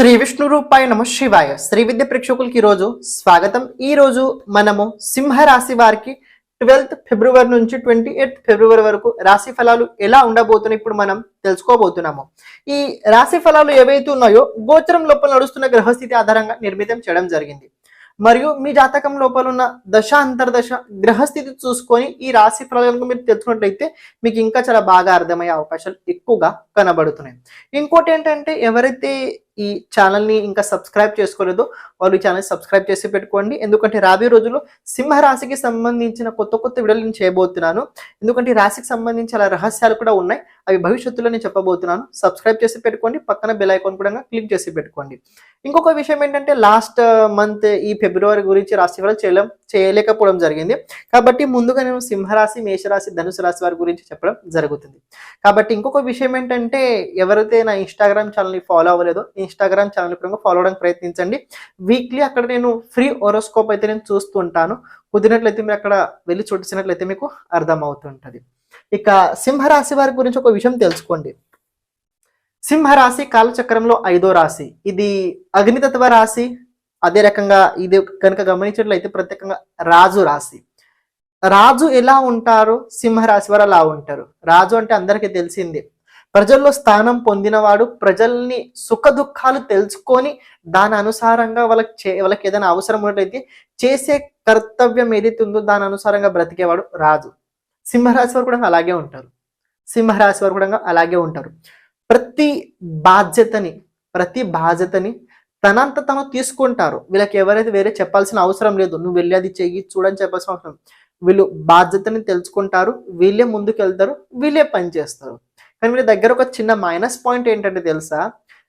శ్రీ విష్ణు రూపాయ నమ శివాయ. శ్రీ విద్య ప్రేక్షకులకి ఈరోజు స్వాగతం. ఈ రోజు మనము సింహ రాశి వారికి ట్వెల్త్ ఫిబ్రవరి నుంచి ట్వంటీ ఎయిత్ ఫిబ్రవరి వరకు రాశి ఫలాలు ఎలా ఉండబోతున్నాయి ఇప్పుడు మనం తెలుసుకోబోతున్నాము. ఈ రాశి ఫలాలు ఏవైతే ఉన్నాయో గోచరం లోపల నడుస్తున్న గ్రహస్థితి ఆధారంగా నిర్మితం చేయడం జరిగింది. మరియు మీ జాతకం లోపల ఉన్న దశ అంతర్దశ గ్రహస్థితి చూసుకొని ఈ రాశి ఫలాలను మీరు తెలుసుకున్నట్లయితే మీకు ఇంకా చాలా బాగా అర్థమయ్యే అవకాశాలు ఎక్కువగా కనబడుతున్నాయి. ఇంకోటి ఏంటంటే ఎవరైతే ఈ ఛానల్ని ఇంకా సబ్స్క్రైబ్ చేసుకోలేదో వాళ్ళు ఈ ఛానల్ సబ్స్క్రైబ్ చేసి పెట్టుకోండి. ఎందుకంటే రాబోయే రోజుల్లో సింహరాశికి సంబంధించిన కొత్త కొత్త వీడియోలు నేను చేయబోతున్నాను. ఎందుకంటే రాశికి సంబంధించి రహస్యాలు కూడా ఉన్నాయి. అవి భవిష్యత్తులో నేను చెప్పబోతున్నాను. సబ్స్క్రైబ్ చేసి పెట్టుకోండి. పక్కన బెల్ ఐకాన్ కూడా క్లిక్ చేసి పెట్టుకోండి. ఇంకొక విషయం ఏంటంటే లాస్ట్ మంత్ uh, ఈ ఫిబ్రవరి గురించి రాశి చేయడం చేయలేం చేయలేకపోవడం జరిగింది. కాబట్టి ముందుగా నేను సింహరాశి మేషరాశి ధనుసు రాశి వారి గురించి చెప్పడం జరుగుతుంది. కాబట్టి ఇంకొక విషయం ఏంటంటే ఎవరైతే నా ఇన్స్టాగ్రామ్ ఛానల్ని ఫాలో అవ్వలేదో ఇన్స్టాగ్రామ్ ఛానల్ కూడా ఫాలో అవడానికి ప్రయత్నించండి. వీక్లీ అక్కడ నేను ఫ్రీ ఒరోస్కోప్ అయితే నేను చూస్తుంటాను కుదిరినట్లయితే మీరు అక్కడ వెళ్ళి చూడించినట్లయితే మీకు అర్థం ఇక సింహరాశి వారి గురించి ఒక విషయం తెలుసుకోండి. సింహరాశి కాలచక్రంలో ఐదో రాశి. ఇది అగ్నితత్వ రాశి. అదే రకంగా ఇది కనుక గమనించినట్లయితే ప్రత్యేకంగా రాజు రాశి. రాజు ఎలా ఉంటారో? సింహరాశి వారు అలా ఉంటారు. రాజు అంటే అందరికీ తెలిసిందే. ప్రజల్లో స్థానం పొందినవాడు ప్రజల్ని సుఖ దుఃఖాలు తెలుసుకొని దాని అనుసారంగా వాళ్ళకి చే వాళ్ళకి ఏదైనా అవసరం ఉన్నట్లయితే చేసే కర్తవ్యం ఏదైతే ఉందో దాని అనుసారంగా బ్రతికేవాడు రాజు. సింహరాశి వారు కూడా అలాగే ఉంటారు. సింహరాశి వారు కూడా అలాగే ఉంటారు. ప్రతి బాధ్యతని ప్రతి బాధ్యతని తనంత తను తీసుకుంటారు. వీళ్ళకి ఎవరైతే వేరే చెప్పాల్సిన అవసరం లేదు నువ్వు వెళ్ళి అది చెయ్యి చూడని చెప్పాల్సిన అవసరం వీళ్ళు బాధ్యతని తెలుసుకుంటారు వీళ్ళే ముందుకు వెళ్తారు వీళ్ళే పని చేస్తారు. కానీ వీళ్ళ దగ్గర ఒక చిన్న మైనస్ పాయింట్ ఏంటంటే తెలుసా?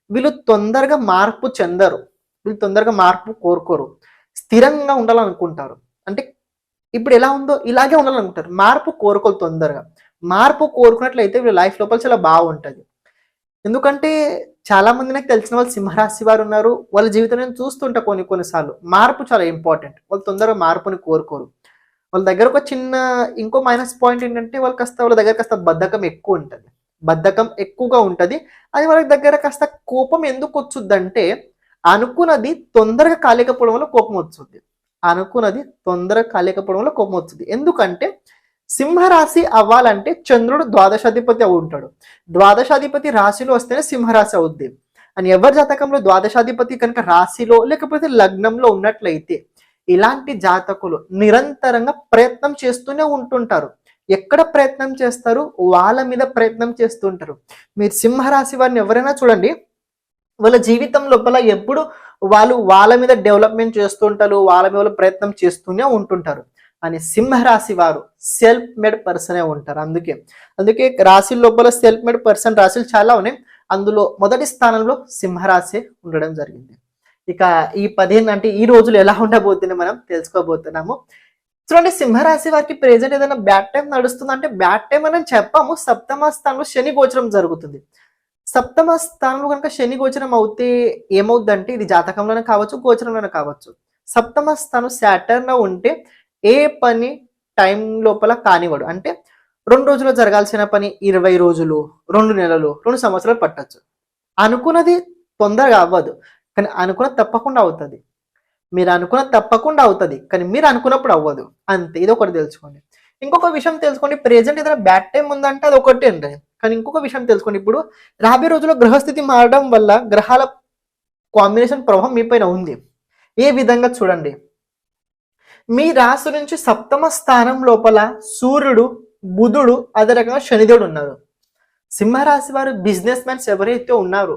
వీళ్ళు తొందరగా మార్పు చెందరు. వీళ్ళు తొందరగా మార్పు కోరుకోరు. స్థిరంగా ఉండాలనుకుంటారు. అంటే ఇప్పుడు ఎలా ఉందో ఇలాగే ఉండాలనుకుంటారు. మార్పు కోరుకోరు తొందరగా. మార్పు కోరుకున్నట్లయితే వీళ్ళ లైఫ్ లోపల చాలా బాగుంటుంది. ఎందుకంటే చాలా మంది నాకు తెలిసిన వాళ్ళు సింహరాశి వారు ఉన్నారు. వాళ్ళ జీవితం నేను చూస్తుంటా కొన్ని కొన్నిసార్లు. మార్పు చాలా ఇంపార్టెంట్ వాళ్ళు తొందరగా మార్పుని కోరుకోరు. వాళ్ళ దగ్గర ఒక చిన్న ఇంకో మైనస్ పాయింట్ ఏంటంటే వాళ్ళు కాస్త వాళ్ళ దగ్గర కాస్త బద్ధకం ఎక్కువ ఉంటుంది. బద్ధకం ఎక్కువగా ఉంటుంది. అది వాళ్ళ దగ్గర కాస్త కోపం ఎందుకు వచ్చుద్దంటే అనుకున్నది తొందరగా కాలేకపోవడం వల్ల కోపం వస్తుంది అనుకున్నది తొందరగా కాలేకపోవడం వల్ల కోపం వస్తుంది ఎందుకంటే సింహరాశి అవ్వాలంటే చంద్రుడు ద్వాదశాధిపతి అవి ఉంటాడు. ద్వాదశాధిపతి రాశిలో వస్తేనే సింహరాశి అవుద్ది. అని ఎవరి జాతకంలో ద్వాదశాధిపతి కనుక రాశిలో లేకపోతే లగ్నంలో ఉన్నట్లయితే ఇలాంటి జాతకులు నిరంతరంగా ప్రయత్నం చేస్తూనే ఉంటుంటారు. ఎక్కడ ప్రయత్నం చేస్తారు? వాళ్ళ మీద ప్రయత్నం చేస్తుంటారు. మీరు సింహరాశి వారిని ఎవరైనా చూడండి వాళ్ళ జీవితం లోపల ఎప్పుడు వాళ్ళు వాళ్ళ మీద డెవలప్మెంట్ చేస్తుంటారు వాళ్ళ మీద ప్రయత్నం చేస్తూనే ఉంటుంటారు. అని సింహరాశి వారు సెల్ఫ్ మేడ్ పర్సనే ఉంటారు. అందుకే అందుకే రాశి లోపల సెల్ఫ్ మేడ్ పర్సన్ రాశులు చాలా ఉన్నాయి. అందులో మొదటి స్థానంలో సింహరాశి ఉండడం జరిగింది. ఇక ఈ పదిహేను అంటే ఈ రోజులు ఎలా ఉండబోతున్నాయి మనం తెలుసుకోబోతున్నాము. చూడండి సింహరాశి వారికి ప్రెజెంట్ ఏదైనా బ్యాడ్ టైం నడుస్తుంది అంటే బ్యాడ్ టైం అని చెప్పాము. సప్తమ స్థానంలో శని గోచరం జరుగుతుంది. సప్తమ స్థానంలో కనుక శని గోచరం అవుతే ఏమవుద్దంటే ఇది జాతకంలోనే కావచ్చు గోచరంలోనే కావచ్చు. సప్తమ స్థానం సాటర్న్ ఉంటే ఏ పని టైం లోపల కానివాడు అంటే రెండు రోజులు జరగాల్సిన పని ఇరవై రోజులు రెండు నెలలు రెండు సంవత్సరాలు పట్టచ్చు. అనుకున్నది తొందరగా అవ్వదు. కానీ అనుకున్నది తప్పకుండా అవుతుంది. మీరు అనుకున్న తప్పకుండా అవుతుంది కానీ మీరు అనుకున్నప్పుడు అవ్వదు. అంతే ఇది ఒకటి తెలుసుకోండి. ఇంకొక విషయం తెలుసుకోండి ప్రెజెంట్ ఏదైనా బ్యాడ్ టైం ఉందంటే అది ఒకటి అండి. కానీ ఇంకొక విషయం తెలుసుకోండి ఇప్పుడు రాబోయే రోజుల్లో గ్రహస్థితి మారడం వల్ల గ్రహాల కాంబినేషన్ ప్రభావం మీ పైన ఉంది. ఏ విధంగా చూడండి. మీ రాశి నుంచి సప్తమ స్థానం లోపల సూర్యుడు బుధుడు అదే రకంగా శనిదేవుడు ఉన్నారు. సింహరాశి వారు బిజినెస్ మ్యాన్స్ ఎవరైతే ఉన్నారో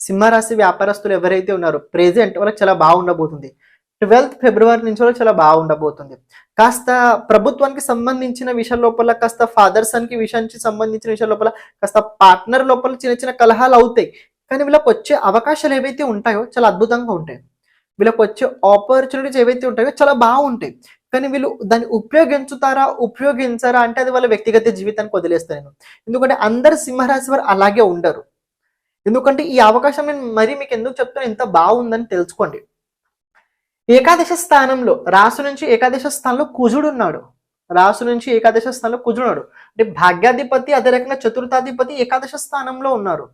సింహరాశి వ్యాపారస్తులు ఎవరైతే ఉన్నారో ప్రెజెంట్ వాళ్ళకి చాలా బాగుండబోతుంది. ట్వెల్త్ ఫిబ్రవరి నుంచి కూడా చాలా బాగుండబోతుంది. కాస్త ప్రభుత్వానికి సంబంధించిన విషయం లోపల కాస్త ఫాదర్స్ అనికి విషయానికి సంబంధించిన విషయం లోపల కాస్త పార్ట్నర్ లోపల చిన్న చిన్న కలహాలు అవుతాయి. కానీ వీళ్ళకి వచ్చే అవకాశాలు ఏవైతే ఉంటాయో చాలా అద్భుతంగా ఉంటాయి. వీళ్ళకి వచ్చే ఆపర్చునిటీస్ ఏవైతే ఉంటాయో చాలా బాగుంటాయి. కానీ వీళ్ళు దాన్ని ఉపయోగించుతారా ఉపయోగించారా అంటే అది వాళ్ళ వ్యక్తిగత జీవితానికి వదిలేస్తాను నేను. ఎందుకంటే అందరు సింహరాశి వారు అలాగే ఉండరు. ఎందుకంటే ఈ అవకాశం నేను మరీ మీకు ఎందుకు చెప్తాను? ఎంత బాగుందని తెలుసుకోండి. ఏకాదశ స్థానంలో రాసు నుంచి ఏకాదశ స్థానంలో కుజుడు ఉన్నాడు. రాసు నుంచి ఏకాదశ స్థానంలో కుజుడు ఉన్నాడు అంటే భాగ్యాధిపతి అదే రకంగా చతుర్థాధిపతి ఏకాదశ స్థానంలో ఉన్నారు.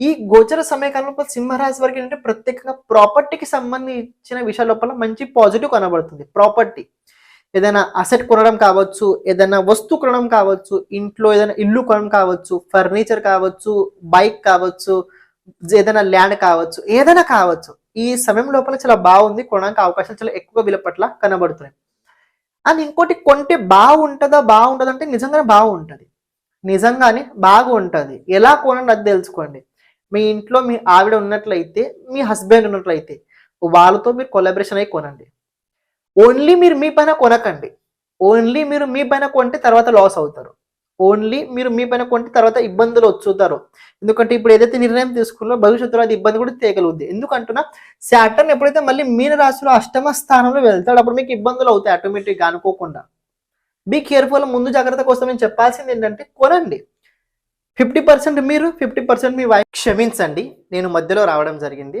ఈ గోచర సమయకాలంలో సింహరాశి వారికి ఏంటంటే ప్రత్యేకంగా ప్రాపర్టీకి సంబంధించిన విషయాల లోపల మంచి పాజిటివ్ కనబడుతుంది. ప్రాపర్టీ. ఏదైనా అసెట్ కొనడం కావచ్చు ఏదైనా వస్తువు కొనడం కావచ్చు ఇంట్లో ఏదైనా ఇల్లు కొనడం కావచ్చు ఫర్నిచర్ కావచ్చు బైక్ కావచ్చు ఏదైనా ల్యాండ్ కావచ్చు ఏదైనా కావచ్చు. ఈ సమయం లోపల చాలా బాగుంది. కొనడానికి అవకాశాలు చాలా ఎక్కువ వీళ్ళ పట్ల కనబడుతున్నాయి. అండ్ ఇంకోటి కొంటే బాగుంటుందా బాగుంటుందా అంటే నిజంగానే బాగుంటుంది. నిజంగానే బాగుంటుంది. ఎలా కొనండి అది తెలుసుకోండి. మీ ఇంట్లో మీ ఆవిడ ఉన్నట్లయితే మీ హస్బెండ్ ఉన్నట్లయితే వాళ్ళతో మీరు కొలాబరేషన్ అయి కొనండి. ఓన్లీ మీరు మీ పైన కొనకండి. ఓన్లీ మీరు మీ పైన కొంటే తర్వాత లాస్ అవుతారు. ఓన్లీ మీరు మీ పైన కొంటే తర్వాత ఇబ్బందులు వచ్చుతారు. ఎందుకంటే ఇప్పుడు ఏదైతే నిర్ణయం తీసుకున్నారో భవిష్యత్తులో అది ఇబ్బంది కూడా తేగలుగుద్ది ఎందుకంటున్నా శాటర్న్ ఎప్పుడైతే మళ్ళీ మీన రాశిలో అష్టమ స్థానంలో వెళ్తాడు అప్పుడు మీకు ఇబ్బందులు అవుతాయి ఆటోమేటిక్గా అనుకోకుండా. బీ కేర్ఫుల్ ముందు జాగ్రత్త కోసం నేను చెప్పాల్సింది ఏంటంటే కొనండి. ఫిఫ్టీ పర్సెంట్ మీరు ఫిఫ్టీ పర్సెంట్ మీ వైఫ్ క్షమించండి. నేను మధ్యలో రావడం జరిగింది.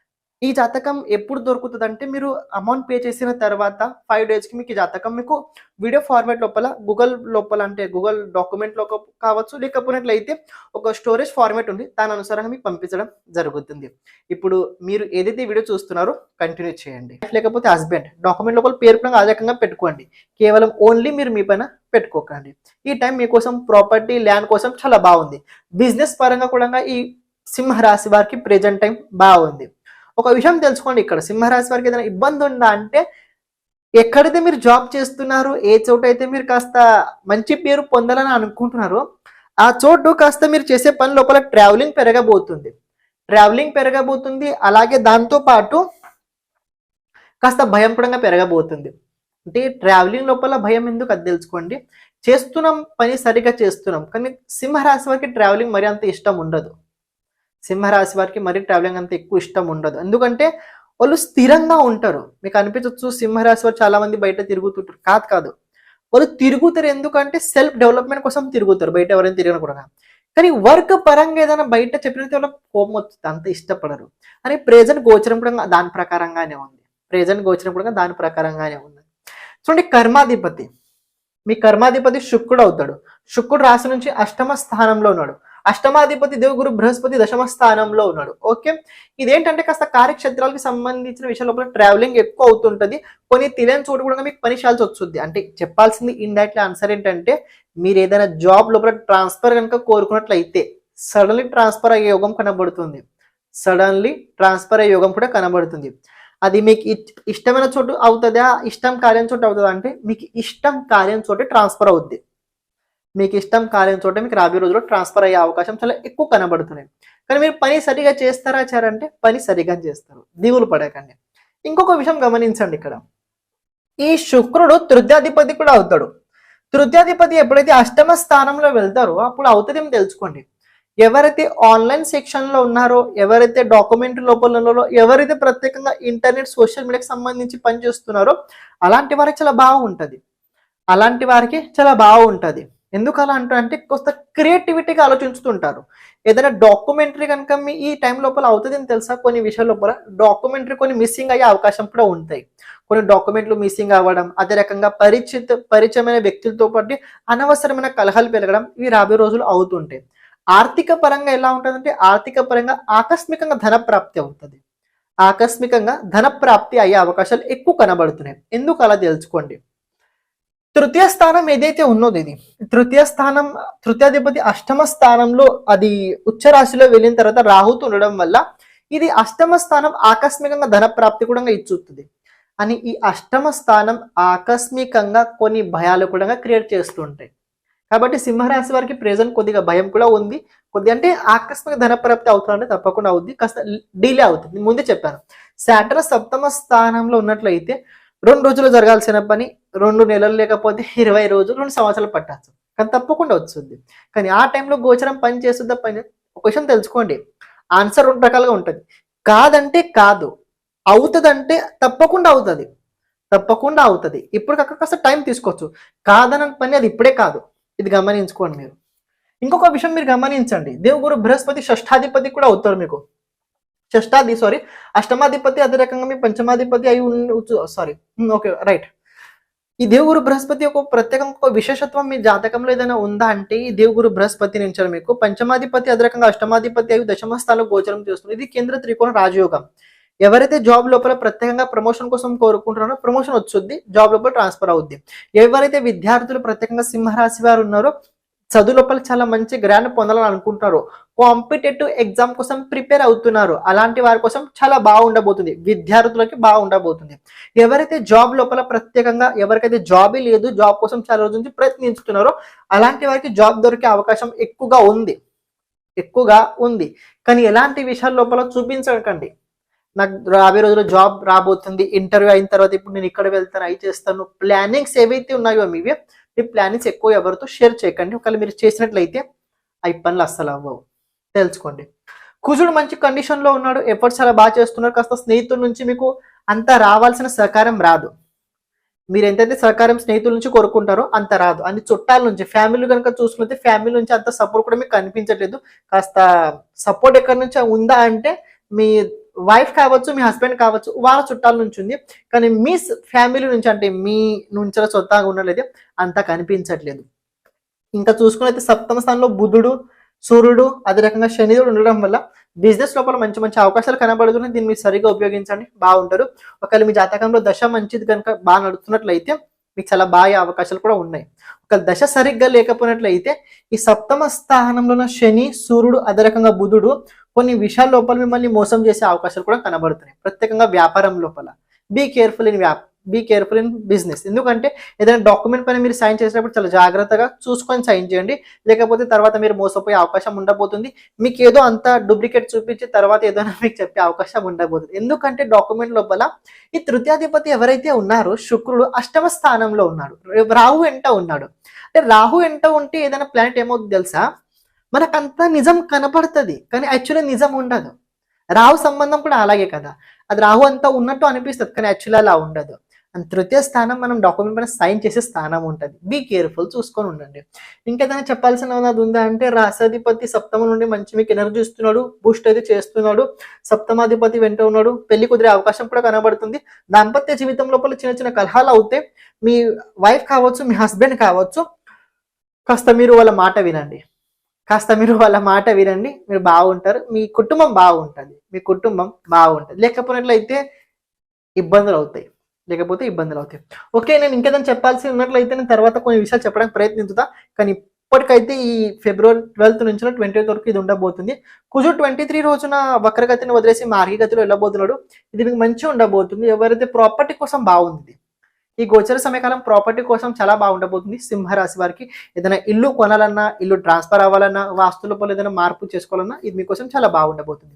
ఈ జాతకం ఎప్పుడు దొరుకుతుంది అంటే మీరు అమౌంట్ పే చేసిన తర్వాత ఫైవ్ డేస్కి మీకు ఈ జాతకం మీకు వీడియో ఫార్మాట్ లోపల గూగుల్ లోపల అంటే గూగుల్ డాక్యుమెంట్లో కావచ్చు లేకపోయినట్లయితే ఒక స్టోరేజ్ ఫార్మాట్ ఉంది. దాని అనుసారంగా మీకు పంపించడం జరుగుతుంది. ఇప్పుడు మీరు ఏదైతే వీడియో చూస్తున్నారో కంటిన్యూ చేయండి. లేకపోతే హస్బెండ్ డాక్యుమెంట్ లోపల పేరు కూడా ఆ రకంగా పెట్టుకోండి. కేవలం ఓన్లీ మీరు మీ పైన పెట్టుకోకండి. ఈ టైం మీకోసం ప్రాపర్టీ ల్యాండ్ కోసం చాలా బాగుంది. బిజినెస్ పరంగా కూడా ఈ సింహరాశి వారికి ప్రెజెంట్ టైం బాగుంది. ఒక విషయం తెలుసుకోండి ఇక్కడ. సింహరాశి వారికి ఏదైనా ఇబ్బంది ఉందా అంటే ఎక్కడైతే మీరు జాబ్ చేస్తున్నారు ఏ చోట అయితే మీరు కాస్త మంచి పేరు పొందాలని అనుకుంటున్నారో ఆ చోటు కాస్త మీరు చేసే పని లోపల ట్రావెలింగ్ పెరగబోతుంది. ట్రావెలింగ్ పెరగబోతుంది అలాగే దాంతో పాటు కాస్త భయం కూడా పెరగబోతుంది. అంటే ట్రావెలింగ్ లోపల భయం ఎందుకు అది తెలుసుకోండి. చేస్తున్నాం పని సరిగా చేస్తున్నాం కానీ సింహరాశి వారికి ట్రావెలింగ్ మరి అంత ఇష్టం ఉండదు. సింహరాశి వారికి మరి ట్రావెలింగ్ అంత ఎక్కువ ఇష్టం ఉండదు. ఎందుకంటే వాళ్ళు స్థిరంగా ఉంటారు. మీకు అనిపించవచ్చు సింహరాశి వారు చాలా మంది బయట తిరుగుతుంటారు. కాదు కాదు. వాళ్ళు తిరుగుతారు ఎందుకంటే సెల్ఫ్ డెవలప్మెంట్ కోసం తిరుగుతారు. బయట ఎవరైనా తిరిగిన కూడా. కానీ వర్క్ పరంగా ఏదైనా బయట చెప్పినట్టు వాళ్ళకి కోపం వస్తుంది. అంత ఇష్టపడరు. అని ప్రెజెంట్ గోచరం కూడా దాని ప్రకారంగానే ఉంది. ప్రెజెంట్ గోచరం కూడా దాని ప్రకారంగానే ఉంది. చూడండి కర్మాధిపతి. మీ కర్మాధిపతి శుక్రుడు అవుతాడు. శుక్రుడు రాశి నుంచి అష్టమ స్థానంలో ఉన్నాడు. అష్టమాధిపతి దేవుగురు బృహస్పతి దశమ స్థానంలో ఉన్నాడు. ఓకే? ఇదేంటంటే కాస్త కార్యక్షేత్రాలకు సంబంధించిన విషయం లోపల ట్రావెలింగ్ ఎక్కువ అవుతుంటది. కొన్ని తెలియని చోటు కూడా మీకు పని చేయాల్సి వస్తుంది. అంటే చెప్పాల్సింది ఇండైరెక్ట్లీ ఆన్సర్ ఏంటంటే మీరు ఏదైనా జాబ్ లోపల ట్రాన్స్ఫర్ కనుక కోరుకున్నట్లయితే సడన్లీ ట్రాన్స్ఫర్ అయ్యే యోగం కనబడుతుంది. సడన్లీ ట్రాన్స్ఫర్ అయ్యే యోగం కూడా కనబడుతుంది. అది మీకు ఇష్టమైన చోటు అవుతుందా? ఇష్టం కార్యం చోటు అవుతుందా? అంటే మీకు ఇష్టం కార్యం చోటే ట్రాన్స్ఫర్ అవుద్ది. మీకు ఇష్టం కాలేని చోట మీకు రాబోయే రోజుల్లో ట్రాన్స్ఫర్ అయ్యే అవకాశం చాలా ఎక్కువ కనబడుతున్నాయి. కానీ మీరు పని సరిగా చేస్తారా చారంటే పని సరిగా చేస్తారు. దిగులు పడకండి. ఇంకొక విషయం గమనించండి ఇక్కడ. ఈ శుక్రుడు తృత్యాధిపతి కూడా అవుతాడు. తృత్యాధిపతి ఎప్పుడైతే అష్టమ స్థానంలో వెళ్తారో అప్పుడు అవుతుందేమో తెలుసుకోండి. ఎవరైతే ఆన్లైన్ సెక్షన్లో ఉన్నారో ఎవరైతే డాక్యుమెంట్ లోపల ఎవరైతే ప్రత్యేకంగా ఇంటర్నెట్ సోషల్ మీడియాకి సంబంధించి పనిచేస్తున్నారో అలాంటి వారికి చాలా బాగుంటుంది. అలాంటి వారికి చాలా బాగుంటుంది. ఎందుకు అలా అంటారు అంటే కొంత క్రియేటివిటీగా ఆలోచిస్తుంటారు ఏదైనా డాక్యుమెంటరీ కనుక మీ ఈ టైం లోపల అవుతుంది అని తెలుసా? కొన్ని విషయాల లోపల డాక్యుమెంటరీ కొన్ని మిస్సింగ్ అయ్యే అవకాశం కూడా ఉంటాయి. కొన్ని డాక్యుమెంట్లు మిస్సింగ్ అవ్వడం అదే రకంగా పరిచిత పరిచయమైన వ్యక్తులతో పాటు అనవసరమైన కలహాలు పెరగడం ఇవి రాబోయే రోజులు అవుతుంటాయి. ఆర్థిక పరంగా ఎలా ఉంటుందంటే ఆర్థిక పరంగా ఆకస్మికంగా ధన ప్రాప్తి అవుతుంది. ఆకస్మికంగా ధన ప్రాప్తి అయ్యే అవకాశాలు ఎక్కువ కనబడుతున్నాయి. ఎందుకు అలా తెలుసుకోండి? తృతీయ స్థానం ఏదైతే ఉన్నదో ఇది తృతీయ స్థానం తృతీయాధిపతి అష్టమ స్థానంలో అది ఉచ్చ రాశిలో వెళ్ళిన తర్వాత రాహుతో ఉండడం వల్ల ఇది అష్టమ స్థానం ఆకస్మికంగా ధన ప్రాప్తి కూడా ఇచ్చుతుంది. అని ఈ అష్టమ స్థానం ఆకస్మికంగా కొన్ని భయాలు కూడా క్రియేట్ చేస్తుంటాయి కాబట్టి సింహరాశి వారికి ప్రెజెంట్ కొద్దిగా భయం కూడా ఉంది. కొద్దిగా అంటే ఆకస్మిక ధన ప్రాప్తి అవుతుందంటే తప్పకుండా అవుద్ది. కాస్త డిలే అవుతుంది. ముందే చెప్పాను. సాటర్ సప్తమ స్థానంలో ఉన్నట్లయితే రెండు రోజులు జరగాల్సిన పని రెండు నెలలు లేకపోతే ఇరవై రోజులు రెండు సంవత్సరాలు పట్టచ్చు. కానీ తప్పకుండా వస్తుంది కానీ ఆ టైంలో గోచరం పని చేస్తుందా పని ఒక విషయం తెలుసుకోండి. ఆన్సర్ రెండు రకాలుగా ఉంటుంది. కాదంటే కాదు. అవుతుందంటే తప్పకుండా అవుతుంది. తప్పకుండా అవుతుంది. ఇప్పుడు కాక కాస్త టైం తీసుకోవచ్చు. కాదన పని అది ఇప్పుడే కాదు. ఇది గమనించుకోండి మీరు. ఇంకొక విషయం మీరు గమనించండి. దేవుగురు బృహస్పతి షష్ఠాధిపతి కూడా అవుతారు మీకు. షష్టాది సారీ అష్టమాధిపతి అదే రకంగా మీ పంచమాధిపతి అయి సారీ ఓకే రైట్ ఈ దేవుగురు బృహస్పతి ఒక ప్రత్యేకం ఒక విశేషత్వం మీ జాతకంలో ఏదైనా ఉందా అంటే ఈ దేవుగురు బృహస్పతి నుంచి మీకు. పంచమాధిపతి అదే రకంగా అష్టమాధిపతి అయి దశమ స్థానంలో గోచరం చేస్తుంది. ఇది కేంద్ర త్రికోణ రాజయోగం. ఎవరైతే జాబ్ లోపల ప్రత్యేకంగా ప్రమోషన్ కోసం కోరుకుంటున్నారో ప్రమోషన్ వచ్చుద్ది జాబ్ లోపల ట్రాన్స్ఫర్ అవుద్ది. ఎవరైతే విద్యార్థులు ప్రత్యేకంగా సింహరాశి వారు ఉన్నారో చదువు లోపల చాలా మంచి గ్రాండ్ పొందాలని అనుకుంటున్నారు కాంపిటేటివ్ ఎగ్జామ్ కోసం ప్రిపేర్ అవుతున్నారు. అలాంటి వారి కోసం చాలా బాగుండబోతుంది. విద్యార్థులకి బాగుండబోతుంది. ఎవరైతే జాబ్ లోపల ప్రత్యేకంగా ఎవరికైతే జాబే లేదు జాబ్ కోసం చాలా రోజు నుంచి ప్రయత్నించుతున్నారో అలాంటి వారికి జాబ్ దొరికే అవకాశం ఎక్కువగా ఉంది. ఎక్కువగా ఉంది. కానీ ఎలాంటి విషయాల లోపల చూపించకండి. నాకు రాబోయే రోజుల్లో జాబ్ రాబోతుంది. ఇంటర్వ్యూ అయిన తర్వాత ఇప్పుడు నేను ఇక్కడ వెళ్తాను అవి చేస్తాను. ప్లానింగ్స్ ఏవైతే ఉన్నాయో మీవి మీ ప్లానింగ్స్ ఎక్కువ ఎవరితో షేర్ చేయకండి. ఒకవేళ మీరు చేసినట్లయితే అవి పనులు అస్సలు అవ్వవు. తెలుసుకోండి. కుజుడు మంచి కండిషన్లో ఉన్నాడు. ఎఫర్ట్స్ చాలా బాగా చేస్తున్నారు. కాస్త స్నేహితుల నుంచి మీకు అంత రావాల్సిన సహకారం రాదు. మీరు ఎంతైతే సహకారం స్నేహితుల నుంచి కోరుకుంటారో అంత రాదు. అన్ని చుట్టాల నుంచి ఫ్యామిలీ కనుక చూసుకుంటే ఫ్యామిలీ నుంచి అంత సపోర్ట్ కూడా మీకు కనిపించట్లేదు. కాస్త సపోర్ట్ ఎక్కడి నుంచి ఉందా అంటే మీ వైఫ్ కావచ్చు మీ హస్బెండ్ కావచ్చు వాళ్ళ చుట్టాల నుంచి ఉంది. కానీ మీ ఫ్యామిలీ నుంచి అంటే మీ నుంచి సొంతంగా ఉండలేదు అంత కనిపించట్లేదు. ఇంకా చూసుకున్నైతే సప్తమ స్థానంలో బుధుడు సూర్యుడు అదే రకంగా శనిదేవుడు ఉండడం వల్ల బిజినెస్ లోపల మంచి మంచి అవకాశాలు కనబడుతున్నాయి. దీన్ని మీరు సరిగా ఉపయోగించండి. బాగుంటారు. ఒకవేళ మీ జాతకంలో దశ మంచిది కనుక బాగా నడుస్తున్నట్లయితే మీకు చాలా బాగా అవకాశాలు కూడా ఉన్నాయి. ఒక దశ సరిగ్గా లేకపోయినట్లయితే ఈ సప్తమ స్థానంలో ఉన్న శని సూర్యుడు అదే రకంగా బుధుడు కొన్ని విషయాల లోపల మిమ్మల్ని మోసం చేసే అవకాశాలు కూడా కనబడుతున్నాయి. ప్రత్యేకంగా వ్యాపారం లోపల. బీ కేర్ఫుల్ ఇన్ వ్యాప్ బీ కేర్ఫుల్ ఇన్ బిజినెస్ ఎందుకంటే ఏదైనా డాక్యుమెంట్ పైన మీరు సైన్ చేసేటప్పుడు చాలా జాగ్రత్తగా చూసుకొని సైన్ చేయండి. లేకపోతే తర్వాత మీరు మోసపోయే అవకాశం ఉండబోతుంది. మీకు ఏదో అంత డూప్లికేట్ చూపించి తర్వాత ఏదైనా మీకు చెప్పే అవకాశం ఉండబోతుంది. ఎందుకంటే డాక్యుమెంట్ లోపల ఈ తృతీయాధిపతి ఎవరైతే ఉన్నారో శుక్రుడు అష్టమ స్థానంలో ఉన్నాడు. రాహు ఎంట ఉన్నాడు. అంటే రాహు ఎంట ఉంటే ఏదైనా ప్లానెట్ ఏమవుతుంది తెలుసా? మనకంతా నిజం కనపడుతుంది. కానీ యాక్చువల్లీ నిజం ఉండదు. రాహు సంబంధం కూడా అలాగే కదా. అది రాహు అంతా ఉన్నట్టు అనిపిస్తుంది. కానీ యాక్చువల్లీ అలా ఉండదు. అండ్ తృతీయ స్థానం మనం డాక్యుమెంట్ పైన సైన్ చేసే స్థానం ఉంటుంది. బీ కేర్ఫుల్ చూసుకొని ఉండండి. ఇంకేదైనా చెప్పాల్సిన అది ఉందా అంటే రాసాధిపతి సప్తమ నుండి మంచి మీకు ఎనర్జీ ఇస్తున్నాడు బూస్ట్ అయితే చేస్తున్నాడు సప్తమాధిపతి వెంట ఉన్నాడు పెళ్ళి కుదిరే అవకాశం కూడా కనబడుతుంది. దాంపత్య జీవితం లోపల చిన్న చిన్న కలహాలు అవుతే మీ వైఫ్ కావచ్చు మీ హస్బెండ్ కావచ్చు కాస్త మీరు వాళ్ళ మాట వినండి. కాస్త మీరు వాళ్ళ మాట వినండి. మీరు బాగుంటారు. మీ కుటుంబం బాగుంటుంది. మీ కుటుంబం బాగుంటుంది. లేకపోయినట్లయితే ఇబ్బందులు అవుతాయి. లేకపోతే ఇబ్బందులు అవుతాయి. ఓకే నేను ఇంకేదైనా చెప్పాల్సి ఉన్నట్లయితే నేను తర్వాత కొన్ని విషయాలు చెప్పడానికి ప్రయత్నించుతా. కానీ ఇప్పటికైతే ఈ ఫిబ్రవరి ట్వెల్త్ నుంచి ట్వంటీ వరకు ఇది ఉండబోతుంది. కుజు ట్వంటీ త్రీ రోజున వక్రగతిని వదిలేసి మార్గగతిలో వెళ్ళబోతున్నాడు. ఇది మీకు మంచిగా ఉండబోతుంది. ఎవరైతే ప్రాపర్టీ కోసం బాగుంది ఈ గోచర సమయకాలం ప్రాపర్టీ కోసం చాలా బాగుండబోతుంది సింహరాశి వారికి ఏదైనా ఇల్లు కొనాలన్నా ఇల్లు ట్రాన్స్ఫర్ అవ్వాలన్నా వాస్తుల లోపల ఏదైనా మార్పు చేసుకోవాలన్నా ఇది మీకోసం చాలా బాగుండబోతుంది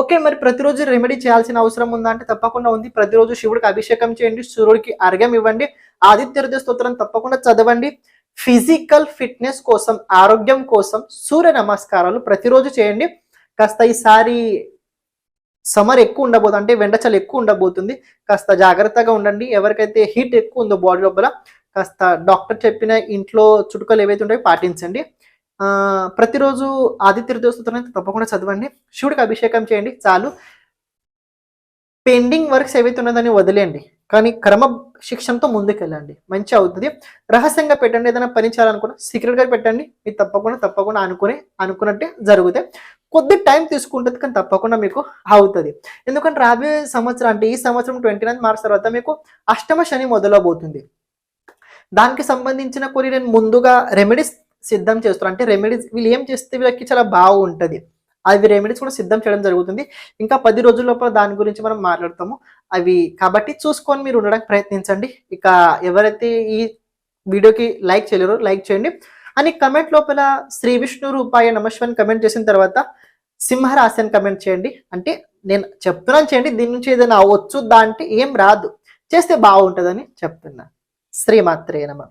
ఓకే మరి ప్రతిరోజు రెమెడీ చేయాల్సిన అవసరం ఉందంటే తప్పకుండా ఉంది. ప్రతిరోజు శివుడికి అభిషేకం చేయండి సూర్యుడికి అర్ఘ్యం ఇవ్వండి ఆదిత్య హృదయ స్తోత్రం తప్పకుండా చదవండి. ఫిజికల్ ఫిట్నెస్ కోసం ఆరోగ్యం కోసం సూర్య నమస్కారాలు ప్రతిరోజు చేయండి. కాస్త ఈసారి సమర్ ఎక్కువ ఉండబోతుంది అంటే వెండచలు ఎక్కువ ఉండబోతుంది. కాస్త జాగ్రత్తగా ఉండండి. ఎవరికైతే హీట్ ఎక్కువ ఉందో బాడీ లోపల కాస్త డాక్టర్ చెప్పిన ఇంట్లో చుట్టుకలు ఏవైతే ఉంటాయో పాటించండి. ప్రతిరోజు ఆదిత్య స్తోత్రం తప్పకుండా చదవండి. శివుడికి అభిషేకం చేయండి చాలు. పెండింగ్ వర్క్స్ ఏవైతే ఉన్నదని వదిలేయండి. కానీ క్రమ శిక్షణతో ముందుకెళ్ళండి. మంచి అవుతుంది. రహస్యంగా పెట్టండి ఏదైనా పని చేయాలనుకున్నా సీక్రెట్గా పెట్టండి. మీరు తప్పకుండా తప్పకుండా అనుకుని అనుకున్నట్టే జరుగుతాయి. కొద్ది టైం తీసుకుంటుంది కానీ తప్పకుండా మీకు అవుతుంది. ఎందుకంటే రాబోయే సంవత్సరం అంటే ఈ సంవత్సరం ట్వంటీ నైన్ మార్చ్ తర్వాత మీకు అష్టమ శని మొదలవబోతుంది దానికి సంబంధించిన కొన్ని నేను ముందుగా రెమెడీస్ సిద్ధం చేస్తారు. అంటే రెమెడీస్ వీళ్ళు ఏం చేస్తే వీళ్ళకి చాలా బాగుంటుంది. అవి రెమెడీస్ కూడా సిద్ధం చేయడం జరుగుతుంది. ఇంకా పది రోజుల లోపల దాని గురించి మనం మాట్లాడతాము. అవి కాబట్టి చూసుకొని మీరు ఉండడానికి ప్రయత్నించండి. ఇక ఎవరైతే ఈ వీడియోకి లైక్ చేయలేరో లైక్ చేయండి. అని కమెంట్ లోపల శ్రీ విష్ణు రూపాయ నమస్వన్ కమెంట్ చేసిన తర్వాత సింహరాశి అని కమెంట్ చేయండి. అంటే నేను చెప్తున్నాను చేయండి. దీని నుంచి ఏదైనా అవచ్చు దాంట్లో ఏం రాదు. చేస్తే బాగుంటుందని చెప్తున్నా. శ్రీమాత్రే నమ.